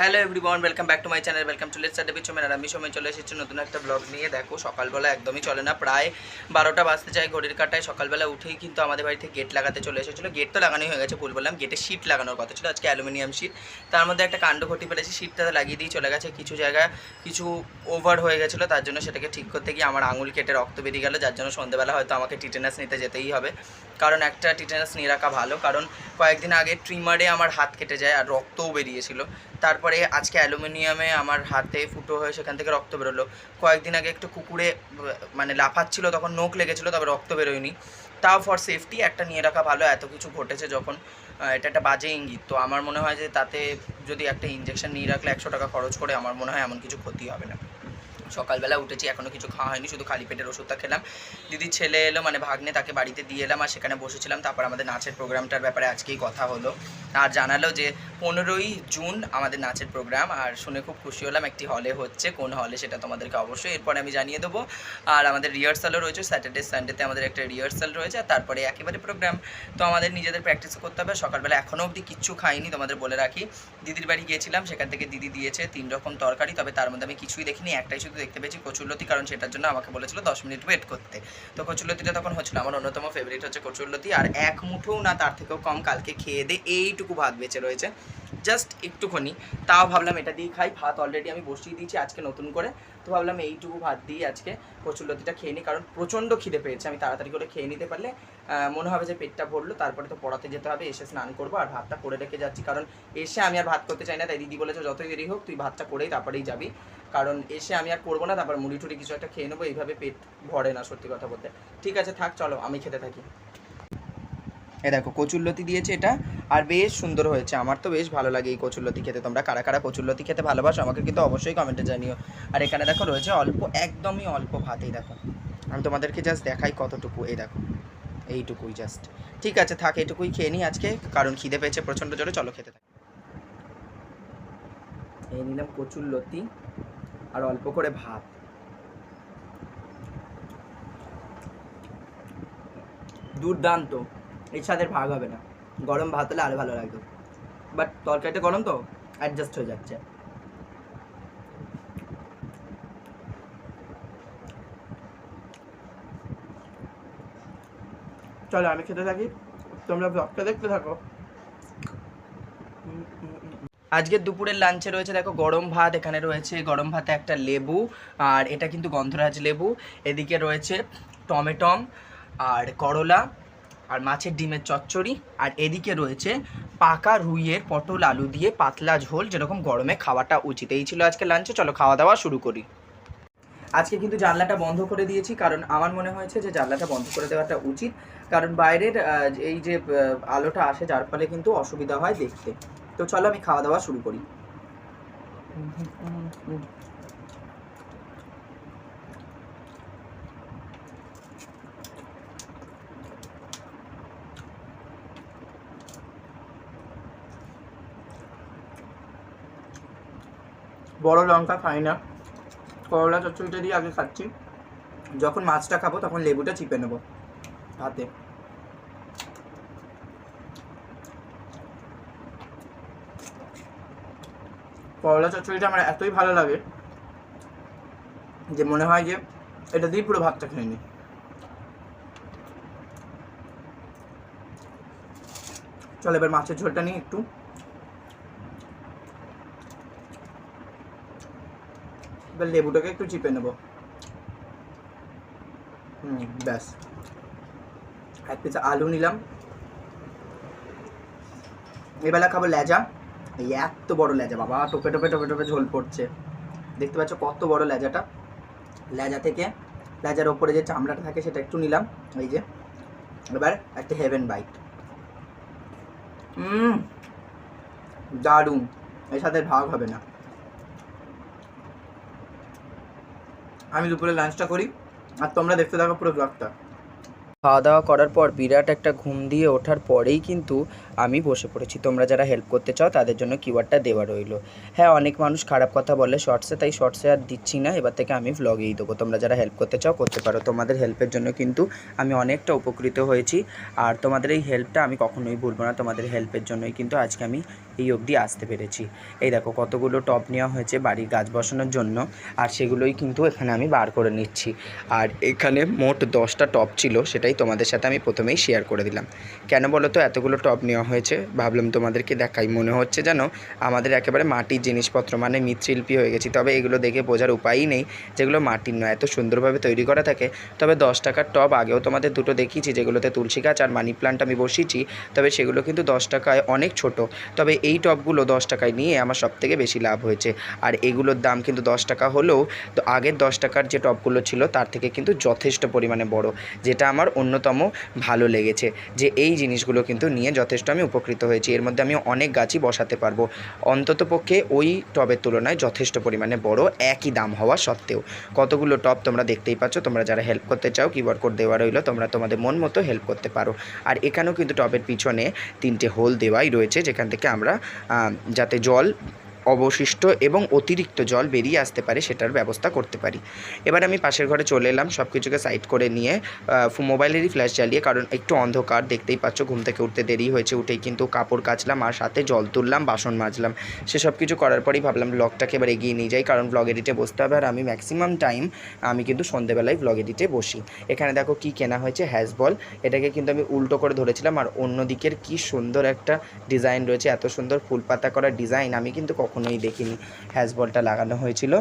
Hello everyone welcome back to my channel welcome to let's ডেবি চোমেন আমি সময় চলে এসেছি নতুন একটা ব্লগ নিয়ে। দেখো, সকালবেলা একদমই চলে না, প্রায় বারোটা বাজতে চাই ঘড়ির কাটায়। সকালবেলা উঠেই কিন্তু আমাদের বাড়িতে গেট লাগাতে চলে এসেছিল। গেট তো লাগানোই হয়ে গেছে, ভুল বললাম গেটে শিট লাগানোর কথা ছিল, আজকে অ্যালুমিনিয়াম শিট তার মধ্যে একটা কাণ্ড ঘটি ফেলেছি শিটটা লাগিয়ে দিয়ে চলে গেছে, কিছু জায়গায় কিছু ওভার হয়ে গেছিল, তার জন্য সেটাকে ঠিক করতে গিয়ে আমার আঙুল কেটে রক্ত বেরিয়ে গেল, যার জন্য সন্ধ্যেবেলা হয়তো আমাকে টিটেনাস নিতে যেতেই হবে। কারণ একটা টিটেনাস নিয়ে রাখা ভালো, কারণ কয়েকদিন আগে ট্রিমারে আমার হাত কেটে যায় আর রক্তও বেরিয়েছিল। তারপরে আজকে অ্যালুমিনিয়ামে আমার হাতে ফুটো হয়ে সেখান থেকে রক্ত বেরোলো। কয়েকদিন আগে একটু কুকুরে মানে লাফাচ্ছিল, তখন নোক লেগেছিলো, তবে রক্ত বেরোয়নি। তাও ফর সেফটি একটা নিয়ে রাখা ভালো, এত কিছু ঘটেছে যখন এটা একটা বাজে ইঙ্গিত। তো আমার মনে হয় যে তাতে যদি একটা ইঞ্জেকশন নিয়ে রাখলে একশো টাকা খরচ করে, আমার মনে হয় এমন কিছু ক্ষতি হবে না। সকালবেলা উঠেছি এখনও কিছু খাওয়া হয়নি, শুধু খালি পেটের ওষুধটা খেলাম। দিদির ছেলে এলো মানে ভাগ্নে তাকে বাড়িতে দিয়ে এলাম আর সেখানে বসেছিলাম, তারপর আমাদের নাচের প্রোগ্রামটার ব্যাপারে আজকেই কথা হলো। আর জানালো যে পনেরোই জুন আমাদের নাচের প্রোগ্রাম, আর শুনে খুব খুশি হলাম একটি হলে হচ্ছে, কোন হলে সেটা তোমাদেরকে অবশ্যই এরপরে আমি জানিয়ে দেবো। আর আমাদের রিহার্সালও রয়েছে, স্যাটারডে, সানডেতে আমাদের একটা রিহার্সাল রয়েছে, আর তারপরে একেবারে প্রোগ্রাম। তো আমাদের নিজেদের প্র্যাকটিস করতে হবে, সকালবেলা এখনও অবধি কিচ্ছু খাইনি, তোমাদের বলে রাখি। দিদির বাড়ি গিয়েছিলাম, সেখান থেকে দিদি দিয়েছে তিন রকম তরকারি, তবে তার মধ্যে আমি কিছুই দেখিনি, একটাই শুধু দেখতে পেয়েছি কচুরলতি, কারণ সেটার জন্য আমাকে বলেছিল দশ মিনিট ওয়েট করতে। তো কচুরলতিটা তখন হচ্ছিল আমার অন্যতম ফেভারিট হচ্ছে কচুরলতি, আর এক মুঠোও না, তার থেকেও কম কালকে খেয়ে দে, এইটুকু ভাত বেঁচে রয়েছে। জাস্ট একটুখানি। তাও ভাবলাম এটা দিয়ে খাই, ভাত অলরেডি আমি বসিয়ে দিয়েছি আজকে নতুন করে। তো ভাবলাম এইটুকু ভাত দিয়ে আজকে কচুরলতিটা খেয়ে নিই, কারণ প্রচণ্ড খিদে পেয়েছে। আমি তাড়াতাড়ি করে খেয়ে নিতে পারলে মনে হবে যে পেটটা ভরলো, তারপরে তো পড়াতে যেতে হবে, এসে স্নান করব আর ভাতটা করে রেখে যাচ্ছি। কারণ এসে আমি আর ভাত করতে চাই না, তাই দিদি বলেছে যতই দেরি হোক তুই ভাতটা করেই তারপরেই যাবি। কারণ এসে আমি আর করব না, তারপর মুড়ি টুড়ি কিছু একটা খেয়ে নেব, এইভাবে পেট ভরে না সত্যি কথা বলতে। ঠিক আছে, থাক, চলো, আমি খেতে থাকি। এ দেখো, কচুরলতি দিয়েছে এটা, আর বেশ সুন্দর হয়েছে। আমার তো বেশ ভালো লাগে এই কচুরলতি খেতে। তোমরা কারা কারা কচুরলতি খেতে ভালোবাসো আমাকে কিন্তু অবশ্যই কমেন্টে জানিও। আর এখানে দেখো, রয়েছে অল্প, একদমই অল্প ভাত, এই দেখো। আমি তোমাদেরকে জাস্ট দেখাই কতটুকু, এই দেখো। এইটুকুই জাস্ট ঠিক আছে, থাক, এইটুকুই খেয়ে নিই আজকে, কারণ খিদে পেয়েছে প্রচণ্ড জোরে, চলো খেতে থাকি। এই নিলাম কচুরলতি, আর অল্প করে ভাত। দুর্দান্ত। এর সাথে ভাগ হবে না। গরম ভাত হলে আরও ভালো লাগতো বাট তরকারিটা গরম তো অ্যাডজাস্ট হয়ে যাচ্ছে। চলো আমি খেতে থাকি। তোমরা ব্লগটা দেখতে থাকো। আজকে দুপুরের লাঞ্চে রয়েছে, দেখো গরম ভাত, এখানে রয়েছে গরম ভাতে একটা লেবু, আর এটা কিন্তু গন্ধরাজ লেবু। এদিকে রয়েছে টমেটম, আর করলা। আর মাছের ডিমের চচ্চড়ি, আর এদিকে রয়েছে পাকা রুইয়ের পটল আলু দিয়ে পাতলা ঝোল, যেরকম গরমে খাওয়াটা উচিত। এই ছিল আজকে লাঞ্চে চলো খাওয়া দাওয়া শুরু করি। আজকে কিন্তু জানলাটা বন্ধ করে দিয়েছি, কারণ আমার মনে হয়েছে যে জানলাটা বন্ধ করে দেওয়াটা উচিত, কারণ বাইরের এই যে আলোটা আসে, যার ফলে কিন্তু অসুবিধা হয় দেখতে। তো চলো আমি খাওয়া দাওয়া শুরু করি। বড় লঙ্কা খাই না। করলা চচ্চড়িটা দিয়ে আগে খাচ্ছি। যখন মাছটা খাব তখন লেবুটা চিপে নেব হাতে। করলা চচ্চড়িটা আমার এতই ভালো লাগে যে মনে হয় যে এটা দিয়ে পুরো ভাতটা খেয়ে নিই। চলো এবার মাছের ঝোলটা নিই একটু। এবার লেবুটাকে একটু চিপে নেব। হুম, ব্যাস। এক পিস আলু নিলাম। এবেলা খাব লেজা এই এত বড় লেজা বাবা, টোপে টোপে টোপে টোপে ঝোল পড়ছে। দেখতে পাচ্ছ কত বড় লেজাটা লেজা থেকে লেজার ওপরে যে চামড়াটা থাকে সেটা একটু নিলাম, এই যে। এবার একটা হেভেন বাইট। দারুণ। এর সাথে ভাগ হবে না। আমি দুপুরে লাঞ্চটা করি আর তোমরা দেখতে থাকো পুরো ব্লগটা খাওয়া দাওয়া করার পর বিরাট একটা ঘুম দিয়ে ওঠার পরেই কিন্তু আমি বসে পড়েছি। তোমরা যারা হেল্প করতে চাও, তাদের জন্য কিওয়ার্ডটা দেওয়া রইল। হ্যাঁ অনেক মানুষ খারাপ কথা বলে শর্টসে তাই শর্টসে আর দিচ্ছি না। এবার থেকে আমি ভ্লগেই দেবো। তোমরা যারা হেল্প করতে চাও, করতে পারো। তোমাদের হেল্পের জন্য কিন্তু আমি অনেকটা উপকৃত হয়েছি। আর তোমাদের এই হেল্পটা আমি কখনোই ভুলবো না। তোমাদের হেল্পের জন্যই কিন্তু আজকে আমি এই অবধি আসতে পেরেছি। এই দেখো, কতগুলো টপ নেওয়া হয়েছে বাড়ির গাছ বসানোর জন্য। আর সেগুলোই কিন্তু এখানে আমি বার করে নিচ্ছি। আর এখানে মোট দশটা টপ ছিল, সেটাই তোমাদের সাথে আমি প্রথমেই শেয়ার করে দিলাম। কেন বলো তো এতগুলো টপ নেওয়া হয়েছে। ভাবলাম তোমাদেরকে দেখাই। মনে হচ্ছে যেন আমাদের একেবারে মাটির জিনিসপত্র মানে মৃৎশিল্পী হয়ে গেছি। তবে এগুলো দেখে বোঝার উপায়ই নেই যেগুলো মাটির নয়। এত সুন্দরভাবে তৈরি করা থাকে। তবে দশ টাকার টব আগেও তোমাদের দুটো দেখিয়েছি, যেগুলোতে তুলসী গাছ আর মানি প্লান্ট আমি বসিয়েছি। তবে সেগুলো কিন্তু দশ টাকায় অনেক ছোট। তবে এই টবগুলো দশ টাকায় নিয়ে আমার সব থেকে বেশি লাভ হয়েছে। আর এগুলোর দাম কিন্তু দশ টাকা হলেও, তো আগের দশ টাকার যে টবগুলো ছিল, তার থেকে কিন্তু যথেষ্ট পরিমাণে বড়। যেটা আমার অন্যতম ভালো লেগেছে যে এই জিনিসগুলো কিন্তু নিয়ে যথেষ্ট আমি উপকৃত হয়েছি। এর মধ্যে আমি অনেক গাছই বসাতে পারব। অন্তত পক্ষে ওই টবের তুলনায় যথেষ্ট পরিমাণে বড় একই দাম হওয়া সত্ত্বেও। কতগুলো টব তোমরা দেখতেই পাচ্ছ, তোমরা যারা হেল্প করতে চাও কিউআর কোড দেওয়া রইল, তোমরা তোমাদের মন মতো হেল্প করতে পারো। আর এখানেও কিন্তু টবের পিছনে তিনটে হোল দেওয়াই রয়েছে, যেখান থেকে আমরা যাতে জল অবশিষ্ট এবং অতিরিক্ত জল বেরিয়ে আসতে পারে, সেটার ব্যবস্থা করতে পারি। এবার আমি পাশের ঘরে চলে এলাম সব কিছুকে সাইড করে নিয়ে মোবাইলেরই ফ্ল্যাশ জ্বালিয়ে, কারণ একটু অন্ধকার, দেখতেই পাচ্ছ ঘুম থেকে উঠতে দেরি হয়েছে, উঠেই কিন্তু কাপড় কাচলাম আর সাথে জল তুললাম, বাসন মাজলাম। সেসব কিছু করার পরেই ভাবলাম ব্লগটাকে এবার এগিয়ে নিয়ে যাই, কারণ ব্লগ এডিটে বসতে হবে আর আমি ম্যাক্সিমাম টাইম আমি কিন্তু সন্ধেবেলায় ব্লগ এডিটে বসি। এখানে দেখো কি কেনা হয়েছে হ্যাজবল এটাকে কিন্তু আমি উল্টো করে ধরেছিলাম, আর অন্য দিকের কি সুন্দর একটা ডিজাইন রয়েছে, এত সুন্দর ফুল পাতা করা ডিজাইন আমি কিন্তু কখনোই দেখিনি। হ্যাজবলটা লাগানো হয়েছিল।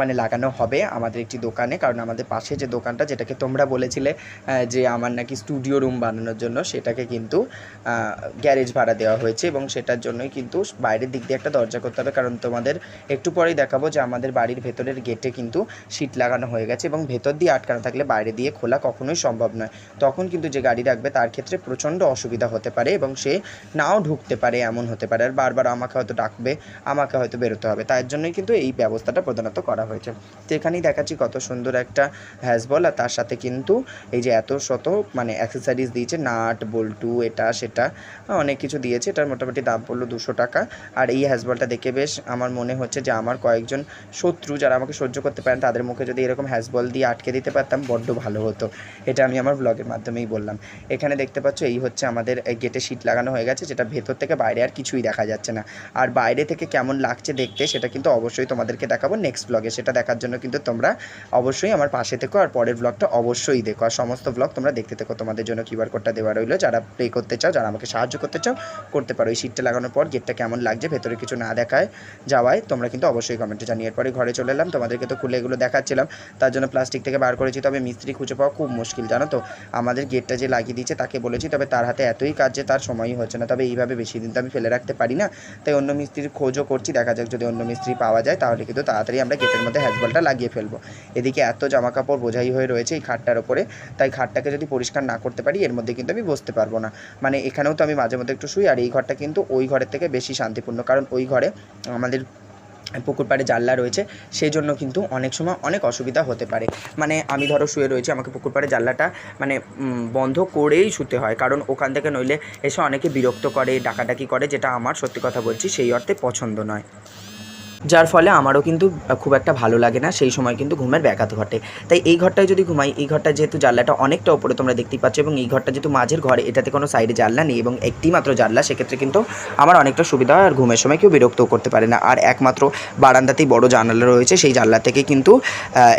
মানে লাগানো হবে আমাদের একটি দোকানে, কারণ আমাদের পাশে যে দোকানটা, যেটাকে তোমরা বলেছিলে যে আমার নাকি স্টুডিও রুম বানানোর জন্য, সেটাকে কিন্তু গ্যারেজ ভাড়া দেওয়া হয়েছে এবং সেটার জন্যই কিন্তু বাইরের দিক দিয়ে একটা দরজা করতে হবে। কারণ তোমাদের একটু পরেই দেখাবো যে আমাদের বাড়ির ভেতরের গেটে কিন্তু সিট লাগানো হয়ে গেছে এবং ভেতর দিয়ে আটকানো থাকলে বাইরে দিয়ে খোলা কখনোই সম্ভব নয়। তখন কিন্তু যে গাড়ি রাখবে, তার ক্ষেত্রে প্রচণ্ড অসুবিধা হতে পারে এবং সে নাও ঢুকতে পারে, এমন হতে পারে। আর বারবার আমাকে হয়তো ডাকবে, আমাকে হয়তো বেরোতে হবে। তার জন্যই কিন্তু এই ব্যবস্থাটা প্রধানত করা হয়েছে। তো এখানেই দেখাচ্ছি কত সুন্দর একটা হ্যাজবল আর তার সাথে কিন্তু এই যে এত শত মানে অ্যাক্সেসারিজ দিয়েছে, নাট, বল্টু, এটা, সেটা অনেক কিছু দিয়েছে। এটার মোটামুটি দাম পড়ল দুশো টাকা। আর এই হ্যাজবলটা দেখে বেশ আমার মনে হচ্ছে যে আমার কয়েকজন শত্রু যারা আমাকে সহ্য করতে পারেন, তাদের মুখে যদি এরকম হ্যাজবল দিয়ে আটকে দিতে পারতাম, বড্ড ভালো হতো। এটা আমি আমার ব্লগের মাধ্যমেই বললাম। এখানে দেখতে পাচ্ছ, এই হচ্ছে আমাদের গেটে সিট লাগানো হয়ে গেছে, যেটা ভেতর থেকে বাইরে আর কিছুই দেখা যাচ্ছে না। আর বাইরে থেকে কেমন লাগছে দেখতে, সেটা কিন্তু অবশ্যই তোমাদেরকে দেখাবো নেক্সট ব্লগে সেটা দেখার জন্য কিন্তু তোমরা অবশ্যই আমার পাশে থেকো আর পরের ব্লগটা অবশ্যই দেখো। আর সমস্ত ব্লগ তোমরা দেখতে থেকো। তোমাদের জন্য কিউআর কোডটা দেওয়া রইল। যারা প্লে করতে চাও, যারা আমাকে সাহায্য করতে চাও, করতে পারো। এই সিটটা লাগানোর পর গেটটা কেমন লাগছে, ভেতরে কিছু না দেখায় যাওয়ায় তোমরা কিন্তু অবশ্যই কমেন্টে জানিয়ে এরপরে ঘরে চলে এলাম। তোমাদেরকে তো খুলে এগুলো দেখাচ্ছিলাম। তার জন্য প্লাস্টিক থেকে বার করেছি। তবে মিস্ত্রি খুঁজে পাওয়া খুব মুশকিল, জানো তো। আমাদের গেটটা যে লাগিয়ে দিয়েছে, তাকে বলেছি, তবে তার হাতে এতই কাজ যে তার সময়ই হচ্ছে না। তবে এইভাবে বেশি দিন তো আমি ফেলে রাখতে পারি না। তাই অন্য মিস্ত্রির খোঁজও করছি। দেখা যাক যদি অন্য মিস্ত্রি পাওয়া যায়, তাহলে কিন্তু তাড়াতাড়ি আমরা গেটের মধ্যে হ্যাজবলটা লাগিয়ে ফেলব। এদিকে এত জামা কাপড় বোঝাই হয়ে রয়েছে এই খাটটার ওপরে তাই খাটটাকে যদি পরিষ্কার না করতে পারি, এর মধ্যে কিন্তু আমি বসতে পারব না। মানে এখানেও তো আমি মাঝে মধ্যে একটু শুই, আর এই ঘরটা কিন্তু ওই ঘরের থেকে বেশি শান্তিপূর্ণ, কারণ ওই ঘরে আমাদের পুকুর পাড়ে জানলা রয়েছে, সেই জন্য কিন্তু অনেক সময় অনেক অসুবিধা হতে পারে। মানে আমি ধরো শুয়ে রয়েছি, আমাকে পুকুর পাড়ে জানলাটা মানে বন্ধ করেই শুতে হয়। কারণ ওখান থেকে নইলে এসে অনেকে বিরক্ত করে, ডাকাডাকি করে, যেটা আমার সত্যি কথা বলছি, সেই অর্থে পছন্দ নয়। যার ফলে আমারও কিন্তু খুব একটা ভালো লাগে না। সেই সময় কিন্তু ঘুমের ব্যাঘাত ঘটে। তাই এই ঘরটায় যদি ঘুমাই, এই ঘরটা যেহেতু জানলাটা অনেকটা ওপরে তোমরা দেখতেই পাচ্ছ এবং এই ঘরটা যেহেতু মাঝের ঘরে, এটাতে কোনো সাইডে জানলা নেই এবং একটি মাত্র জানলা, সেক্ষেত্রে কিন্তু আমার অনেকটা সুবিধা হয় আর ঘুমের সময় কেউ বিরক্তও করতে পারে না। আর একমাত্র বারান্দাতেই বড় জানালা রয়েছে, সেই জানলা থেকে কিন্তু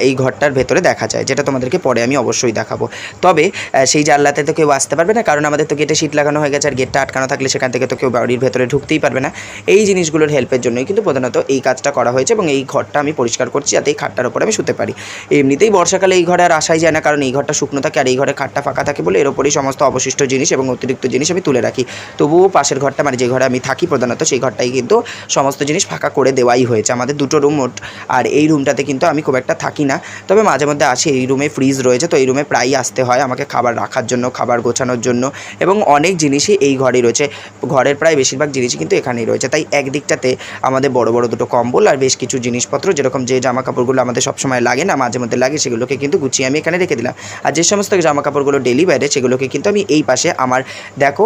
এই ঘরটার ভেতরে দেখা যায়, যেটা তোমাদেরকে পরে আমি অবশ্যই দেখাবো। তবে সেই জানলাতে তো কেউ আসতে পারবে না, কারণ আমাদের তো গেটে সিট লাগানো হয়ে গেছে, আর গেটটা আটকানো থাকলে সেখান থেকে তো কেউ বাড়ির ভেতরে ঢুকতেই পারবে না। এই জিনিসগুলোর হেল্পের জন্যই কিন্তু প্রধানত এই কাজটা করা হয়েছে এবং এই ঘরটা আমি পরিষ্কার করছি যাতে এই খাটটার উপরে আমি শুতে পারি। এমনিতেই বর্ষাকালে এই ঘরে আর আসাই যায় না, কারণ এই ঘরটা শুকনো থাকে আর এই ঘরে খাটটা ফাঁকা থাকে বলে এর ওপরেই সমস্ত অবশিষ্ট জিনিস এবং অতিরিক্ত জিনিস আমি তুলে রাখি। তবুও পাশের ঘরটা মানে যে ঘরে আমি থাকি প্রধানত, সেই ঘরটাই কিন্তু সমস্ত জিনিস ফাঁকা করে দেওয়াই হয়েছে। আমাদের দুটো রুম মোট, আর এই রুমটাতে কিন্তু আমি খুব একটা থাকি না। তবে মাঝে মধ্যে আসি, এই রুমে ফ্রিজ রয়েছে, তো এই রুমে প্রায়ই আসতে হয় আমাকে খাবার রাখার জন্য, খাবার গোছানোর জন্য এবং অনেক জিনিসই এই ঘরেই রয়েছে। ঘরের প্রায় বেশিরভাগ জিনিসই কিন্তু এখানেই রয়েছে। তাই একদিকটাতে আমাদের বড় বড় দুটো কম কম্বল আর বেশ কিছু জিনিসপত্র, যেরকম যে জামা কাপড়গুলো আমাদের সবসময় লাগে না, মাঝে মধ্যে লাগে, সেগুলোকে কিন্তু গুছিয়ে আমি এখানে রেখে দিলাম। আর যে সমস্ত জামা কাপড়গুলো ডেলি বাইরে সেগুলোকে কিন্তু আমি এই পাশে আমার, দেখো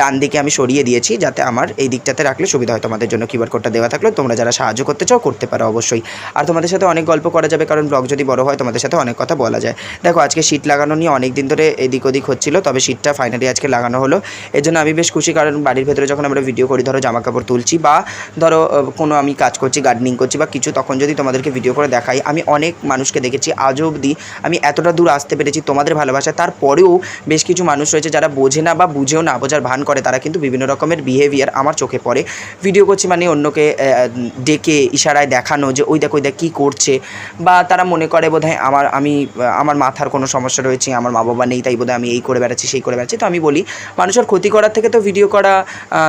ডান দিকে আমি সরিয়ে দিয়েছি, যাতে আমার এই দিকটাতে রাখলে সুবিধা হয় তোমাদের জন্য। কিউআর কোডটা দেওয়া থাকলে তোমরা যারা সাহায্য করতে চাও, করতে পারো অবশ্যই। আর তোমাদের সাথে অনেক গল্প করা যাবে, কারণ ব্লগ যদি বড় হয়, তোমাদের সাথে অনেক কথা বলা যায়। দেখো, আজকে শীত লাগানো নিয়ে অনেক দিন ধরে এদিক ওদিক হচ্ছিল, তবে শীতটা ফাইনালি আজকে লাগানো হলো। এর জন্য আমি বেশ খুশি, কারণ বাড়ির ভেতরে যখন আমরা ভিডিও করি, ধরো জামা কাপড় তুলছি বা ধরো কোনো আমি কাজ করছি গার্ডেনিং করছি বা কিছু, তখন যদি তোমাদেরকে ভিডিও করে দেখাই, আমি অনেক মানুষকে দেখেছি আজও অবধি আমি এতটা দূর আসতে পেরেছি তোমাদের ভালোবাসা। তারপরেও বেশ কিছু মানুষ রয়েছে যারা বোঝে না বা বুঝেও না, বোঝার ভান করে, তারা কিন্তু বিভিন্ন রকমের বিহেভিয়ার আমার চোখে পড়ে। ভিডিও করছি মানে অন্যকে ডেকে ইশারায় দেখানো যে, ওই দেখ ওই দেখ, কী করছে? বা তারা মনে করে বোধহয়, আমার, আমি, আমার মাথার কোনো সমস্যা রয়েছে, আমার মা বাবা নেই, তাই বোধহয় আমি এই করে বেড়াচ্ছি, সেই করে বেড়াচ্ছি। তো আমি বলি, মানুষের ক্ষতি করার থেকে তো ভিডিও করা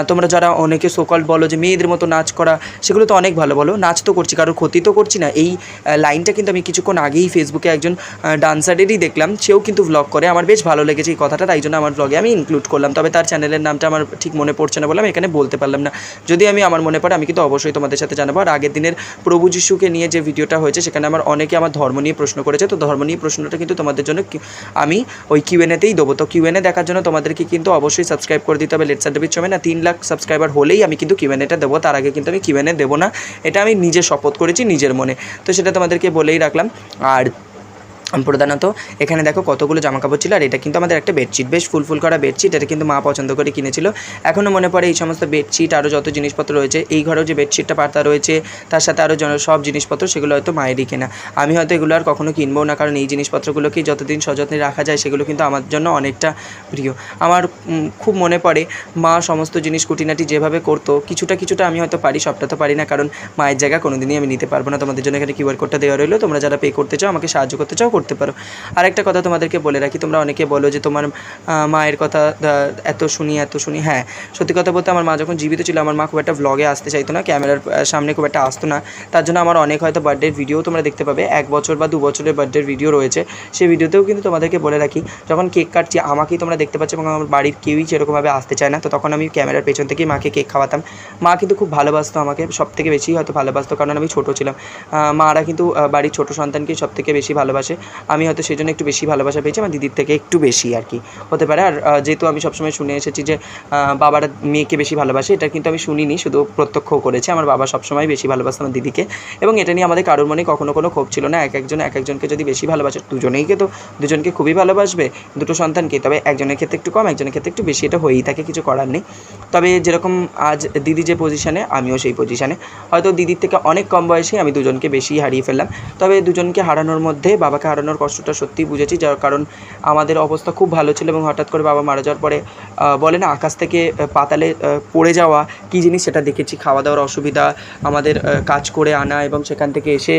তোমরা যারা অনেকে সকল বলো যে, মেয়েদের মতো নাচ করা, সেগুলো তো অনেক ভালো। বলো নাচ তো করছি, কারোর ক্ষতি তো করছি না। এই লাইনটা কিন্তু আমি কিছুক্ষণ আগেই ফেসবুকে একজন ডান্সারেরই দেখলাম, সেও কিন্তু ব্লগ করে। আমার বেশ ভালো লেগেছে এই কথাটা, তাই জন্য আমার ব্লগে আমি ইনক্লুড করলাম। তবে তার চ্যানেলের নামটা আমার ঠিক মনে পড়ছে না বলে আমি এখানে বলতে পারলাম না। যদি আমি, আমার মনে পড়ে, আমি কিন্তু অবশ্যই তোমাদের সাথে জানাব। আর আগের দিনের প্রভু যিশুকে নিয়ে যে ভিডিওটা হয়েছে, সেখানে আমার অনেকে আমার ধর্ম নিয়ে প্রশ্ন করেছে। তো ধর্ম নিয়ে প্রশ্নটা কিন্তু তোমাদের জন্য আমি ওই কিউএনএতেই দেবো। তো কিউএনএ দেখার জন্য তোমাদেরকে কিন্তু অবশ্যই সাবস্ক্রাইব করে দিতে হবে। লেটস ডেবিট চমে না, তিন লাখ সাবস্ক্রাইবার হলেই আমি কিন্তু কিউএনএটা দেবো। তার আগে কিন্তু আমি কিউএনএ দেবো না। এটা আমি নিজে শপথ করেছি নিজের মনে। তো সেটা তোমাদেরকে বলেই রাখলাম। আর প্রধানত এখানে দেখো কতগুলো জামা কাপড় ছিল, আর এটা কিন্তু আমাদের একটা বেডশিট। বেশ ফুল ফুল করা বেডশিট, এটা কিন্তু মা পছন্দ করে কিনেছিল। এখনও মনে পড়ে এই সমস্ত বেডশিট আরও যত জিনিসপত্র রয়েছে। এই ঘরেও যে বেডশিটটা পাতা রয়েছে, তার সাথে আরও সব জিনিসপত্র, সেগুলো হয়তো মায়েরই কেনা। আমি হয়তো এগুলো আর কখনো কিনবো না, কারণ এই জিনিসপত্রগুলোকে যতদিন সযত্নে রাখা যায়, সেগুলো কিন্তু আমার জন্য অনেকটা প্রিয়। আমার খুব মনে পড়ে মা সমস্ত জিনিস কুটিনাটি যেভাবে করতো, কিছুটা কিছুটা আমি হয়তো পারি, সবটা তো পারি না, কারণ মায়ের জায়গা কোনোদিনই আমি নিতে পারব না। তোমাদের জন্য এখানে কিউআর কোডটা দেওয়া রইল। তোমরা যারা পে করতে চাও, আমাকে সাহায্য করতে চাও করতে পারো। আর একটা কথা তোমাদেরকে বলে রাখি, তোমরা অনেকে বলো যে তোমার মায়ের কথা এত শুনি এত শুনি। হ্যাঁ সত্যি কথা বলতে আমার মা যখন জীবিত ছিল, আমার মা খুব একটা ভ্লগে আসতে চাইতো না, ক্যামেরার সামনে খুব একটা আসতো না। তার জন্য আমার অনেক হয়তো বার্থডের ভিডিও তোমরা দেখতে পাবে। এক বছর বা দু বছরের বার্থডের ভিডিও রয়েছে। সেই ভিডিওতেও কিন্তু তোমাদেরকে বলে রাখি, যখন কেক কাটছি, আমাকেই তোমরা দেখতে পাচ্ছ এবং আমার বাড়ির কেউই সেরকমভাবে আসতে চায় না। তো তখন আমি ক্যামেরার পেছন থেকেই মাকে কেক খাওয়াতাম। মা কিন্তু খুব ভালোবাসতো আমাকে সব থেকে বেশি হয়তো ভালোবাসতো, কারণ আমি ছোটো ছিলাম। মারা কিন্তু বাড়ির ছোটো সন্তানকেই সব থেকে বেশি ভালোবাসে। আমি হয়তো সেই জন্য একটু বেশি ভালোবাসা পেয়েছি, আমার দিদির থেকে একটু বেশি আর কি হতে পারে। আর যেহেতু আমি সবসময় শুনে এসেছি যে বাবারা মেয়েকে বেশি ভালোবাসে, এটা কিন্তু আমি শুনিনি, শুধু প্রত্যক্ষও করেছে। আমার বাবা সবসময় বেশি ভালোবাসতো আমার দিদিকে এবং এটা নিয়ে আমাদের কারোর মনে কখনো কোনো ক্ষোভ ছিল না। এক একজন, এক একজনকে যদি বেশি ভালোবাসে দুজনেইকে তো, দুজনকে খুবই ভালোবাসবে, দুটো সন্তানকে। তবে একজনের ক্ষেত্রে একটু কম, একজনের ক্ষেত্রে একটু বেশি, এটা হয়েই থাকে, কিছু করার নেই। তবে যেরকম আজ দিদি যে পজিশানে আমিও সেই পজিশানে হয়তো দিদির থেকে অনেক কম বয়সে আমি দুজনকে বেশি হারিয়ে ফেললাম। তবে দুজনকে হারানোর মধ্যে বাবাকে হারানোর কষ্টটা সত্যিই বুঝেছি, যার কারণ আমাদের অবস্থা খুব ভালো ছিল এবং হঠাৎ করে বাবা মারা যাওয়ার পরে বলে না, আকাশ থেকে পাতালে পড়ে যাওয়া, কী জিনিস সেটা দেখেছি। খাওয়া দাওয়ার অসুবিধা, আমাদের কাজ করে আনা এবং সেখান থেকে এসে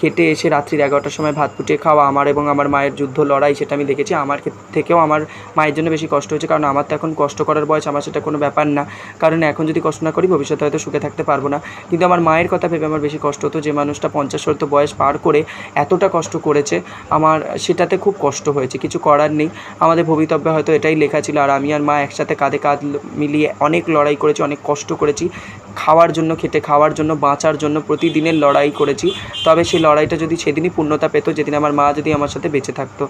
খেটে এসে রাত্রির এগারোটার সময় ভাত ফুটিয়ে খাওয়া, আমার এবং আমার মায়ের যুদ্ধ, লড়াই সেটা আমি দেখেছি। আমার থেকেও আমার মায়ের জন্য বেশি কষ্ট হয়েছে, কারণ আমার তো এখন কষ্ট করার বয়স, আমার সেটা কোনো ব্যাপার না। কারণ এখন যদি কষ্ট না করি, ভবিষ্যতে হয়তো সুখে থাকতে পারব না। কিন্তু আমার মায়ের কথা ভেবে আমার বেশি কষ্ট হতো যে, মানুষটা পঞ্চাশ শত বয়স পার করে এতটা কষ্ট করেছে। আমার সেটাতে খুব কষ্ট হয়েছে, কিছু করার নেই। আমাদের ভবিতব্যে হয়তো এটাই লেখা ছিল, আর আমি আর মা একসাথে কাঁধে কাঁধ মিলিয়ে অনেক লড়াই করেছি, অনেক কষ্ট করেছি। খাওয়ার জন্য, খেতে খাওয়ার জন্য, বাঁচার জন্য প্রতিদিনের লড়াই করেছি। তবে সেই লড়াইটা যদি সেদিনই পূর্ণতা পেত, যেদিন আমার মা যদি আমার সাথে বেঁচে থাকতো।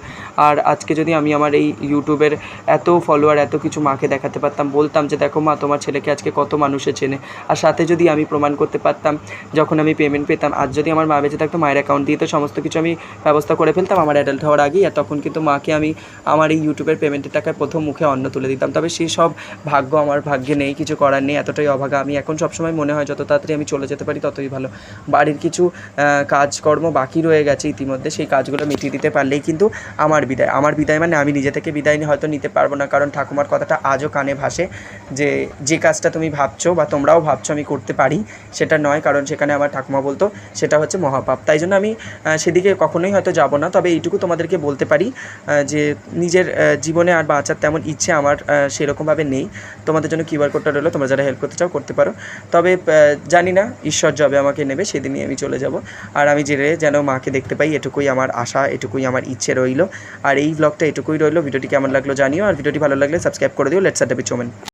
আর আজকে যদি আমি আমার এই ইউটিউবের এত ফলোয়ার এত কিছু মাকে দেখাতে পারতাম, বলতাম যে, দেখো মা, তোমার ছেলেকে আজকে কত মানুষে চেনে। আর সাথে যদি আমি প্রমাণ করতে পারতাম, যখন আমি পেমেন্ট পেতাম, আজ যদি আমার মা বেঁচে থাকতো, মায়ের অ্যাকাউন্ট দিয়ে তো সমস্ত কিছু আমি ব্যবস্থা করে ফেলতাম আমার অ্যাডাল্ট হওয়ার আগেই। আর তখন কিন্তু মাকে আমি আমার এই ইউটিউবের পেমেন্টের টাকায় প্রথম মুখে অন্ন তুলে দিতাম। তবে সেই সব ভাগ্য, আমার ভাগ্যে নেই, কিছু করার নেই, এতটাই অভাগা। আমি এখন সবসময় মনে হয় যত তাড়াতাড়ি আমি চলে যেতে পারি ততই ভালো। বাড়ির কিছু কাজকর্ম বাকি রয়ে গেছে ইতিমধ্যে, সেই কাজগুলো মিটিয়ে দিতে পারলেই কিন্তু আমার বিদায়। আমার বিদায় মানে আমি নিজে থেকে বিদায় হয়তো নিতে পারব না, কারণ ঠাকুমার কথাটা আজও কানে ভাসে যে যে কাজটা তুমি ভাবছ বা তোমরাও ভাবছ আমি করতে পারি, সেটা নয়, কারণ সেখানে আমার ঠাকুমা বলতো সেটা হচ্ছে মহাপাপ। তাই জন্য আমি সেদিকে কখনোই হয়তো যাব না, তবে এইটুকু তোমাদেরকে বলতে পারি যে নিজের জীবনে আর বাঁচার তেমন ইচ্ছে আমার সেরকমভাবে নেই। তোমাদের জন্য কিউআর কোডটা রইল, তোমরা যারা হেল্প করতে চাও করতে পারো। তবে জানি না, ঈশ্বর যবে আমাকে নেবে, সেদিনই আমি চলে যাব। আর আমি জেনে যেন মাকে দেখতে পাই, এটুকুই আমার আশা, এটুকুই আমার ইচ্ছে রইল। আর এই ব্লগটা এটুকুই রইল। ভিডিওটি কেমন লাগল জানিও, আর ভিডিওটি ভালো লাগলে সাবস্ক্রাইব করে দিও। লেটস আড্ডা চোমেন